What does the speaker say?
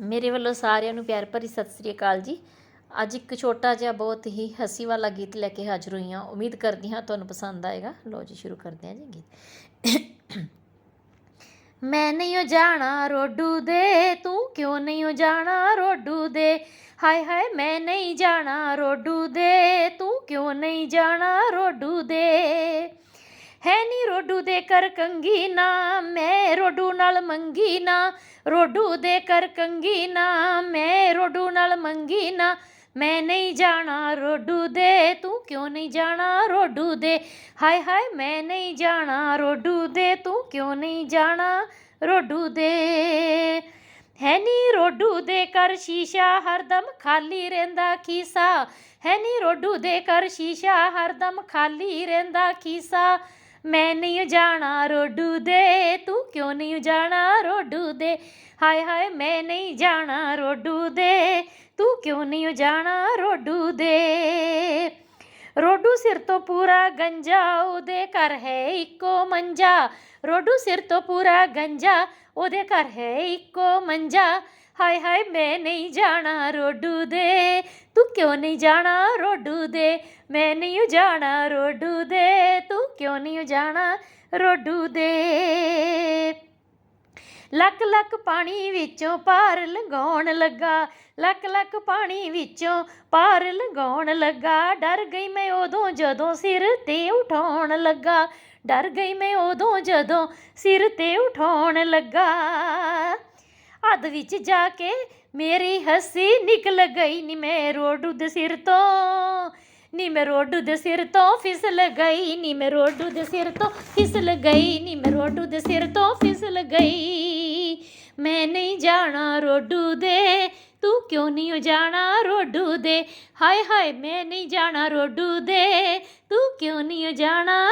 ਮੇਰੇ ਵੱਲੋਂ ਸਾਰਿਆਂ ਨੂੰ ਪਿਆਰ ਭਰੀ ਸਤਿ ਸ੍ਰੀ ਅਕਾਲ ਜੀ। ਅੱਜ ਇੱਕ ਛੋਟਾ ਜਿਹਾ ਬਹੁਤ ਹੀ ਹਸੀ ਵਾਲਾ ਗੀਤ ਲੈ ਕੇ ਹਾਜ਼ਰ ਹੋਈ ਹਾਂ। ਉਮੀਦ ਕਰਦੀ ਹਾਂ ਤੁਹਾਨੂੰ ਪਸੰਦ ਆਏਗਾ। ਲੋ ਜੀ, ਸ਼ੁਰੂ ਕਰਦੇ ਹਾਂ ਜੀ ਗੀਤ। ਮੈਂ ਨਹੀਂ ਓ ਜਾਣਾ ਰੋਡੂ ਦੇ, ਤੂੰ ਕਿਉਂ ਨਹੀਂ ਓ ਜਾਣਾ ਰੋਡੂ ਦੇ? ਹਾਏ ਹਾਏ, ਮੈਂ ਨਹੀਂ ਜਾਣਾ ਰੋਡੂ ਦੇ, ਤੂੰ ਕਿਉਂ ਨਹੀਂ ਜਾਣਾ ਰੋਡੂ ਦੇ? ਹੈ ਨੀ ਰੋਡੂ ਦੇ ਕਰ ਕੰਗੀ ਨਾ, ਮੈਂ ਰੋਡੂ ਨਾਲ ਮੰਗੀ ਨਾ। ਰੋਡੂ ਦੇ ਕਰ ਕੰਗੀ ਨਾ, ਮੈਂ ਰੋਡੂ ਨਾਲ ਮੰਗੀ ਨਾ। ਮੈਂ ਨਹੀਂ ਜਾਣਾ ਰੋਡੂ ਦੇ, ਤੂੰ ਕਿਉਂ ਨਹੀਂ ਜਾਣਾ ਰੋਡੂ ਦੇ? ਹਾਏ ਹਾਏ, ਮੈਂ ਨਹੀਂ ਜਾਣਾ ਰੋਡੂ ਦੇ, ਤੂੰ ਕਿਉਂ ਨਹੀਂ ਜਾਣਾ ਰੋਡੂ ਦੇ? ਹੈ ਨੀ ਰੋਡੂ ਦੇ ਕਰ ਸ਼ੀਸ਼ਾ, ਹਰਦਮ ਖਾਲੀ ਰਹਿੰਦਾ ਖੀਸਾ। ਹੈ ਨੀ ਰੋਡੂ ਦੇ ਕਰ ਸ਼ੀਸ਼ਾ, ਹਰਦਮ ਖਾਲੀ ਰਹਿੰਦਾ ਖੀਸਾ। ਮੈਂ ਨਹੀਂ ਜਾਣਾ ਰੋਡੂ ਦੇ, ਤੂੰ ਕਿਉਂ ਨਹੀਂ ਜਾਣਾ ਰੋਡੂ ਦੇ? ਹਾਏ ਹਾਏ, ਮੈਂ ਨਹੀਂ ਜਾਣਾ ਰੋਡੂ ਦੇ, ਤੂੰ ਕਿਉਂ ਨਹੀਂ ਜਾਣਾ ਰੋਡੂ ਦੇ? ਰੋਡੂ ਸਿਰ ਤੋਂ ਪੂਰਾ ਗੰਜਾ, ਉਹਦੇ ਘਰ ਹੈ ਇੱਕੋ ਮੰਜਾ। ਰੋਡੂ ਸਿਰ ਤੋਂ ਪੂਰਾ ਗੰਜਾ, ਉਹਦੇ ਘਰ ਹੈ ਇੱਕੋ ਮੰਜਾ। ਹਾਏ ਹਾਏ, ਮੈਂ ਨਹੀਂ ਜਾਣਾ ਰੋਡੂ ਦੇ, ਤੂੰ ਕਿਉਂ ਨਹੀਂ ਜਾਣਾ ਰੋਡੂ ਦੇ? ਮੈਂ ਨਹੀਂ ਜਾਣਾ ਰੋਡੂ ਦੇ। ਕਿਉਂ ਨਹੀਂ ਜਾਣਾ ਰੋਡੂ ਦੇ? ਲੱਕ ਲੱਕ ਪਾਣੀ ਵਿੱਚੋਂ ਪਾਰ ਲੰਘਾਉਣ ਲੱਗਾ ਲੱਕ ਲੱਕ ਪਾਣੀ ਵਿੱਚੋਂ ਪਾਰ ਲੰਘਾਉਣ ਲੱਗਾ। ਡਰ ਗਈ ਮੈਂ ਉਦੋਂ ਜਦੋਂ ਸਿਰ ਤੇ ਉਠਾਉਣ ਲੱਗਾ, ਡਰ ਗਈ ਮੈਂ ਉਦੋਂ ਜਦੋਂ ਸਿਰ ਤੇ ਉਠਾਉਣ ਲੱਗਾ। ਅੱਧ ਵਿੱਚ ਜਾ ਕੇ ਮੇਰੀ ਹੱਸੀ ਨਿਕਲ ਗਈ ਨੀ ਮੈਂ ਰੋਡੂ ਦੇ ਸਿਰ ਤੋਂ। ਨੀ ਮੈਂ ਰੋਡੂ ਦੇ ਸਿਰ ਤੋਂ ਫਿਸਲ ਗਈ ਨੀ ਮੈਂ ਰੋਡੂ ਦੇ ਸਿਰ ਤੋਂ ਫਿਸਲ ਗਈ ਨੀ ਮੈਂ ਰੋਡੂ ਦੇ ਸਿਰ ਤੋਂ ਫਿਸਲ ਗਈ ਮੈਂ ਨਹੀਂ ਜਾਣਾ ਰੋਡੂ ਦੇ, ਤੂੰ ਕਿਉਂ ਨਹੀਂ ਓ ਜਾਣਾ ਰੋਡੂ ਦੇ? ਹਾਏ ਹਾਏ, ਮੈਂ ਨਹੀਂ ਜਾਣਾ ਰੋਡੂ ਦੇ, ਤੂੰ ਕਿਉਂ ਨਹੀਂ ਓ ਜਾਣਾ ਰੋ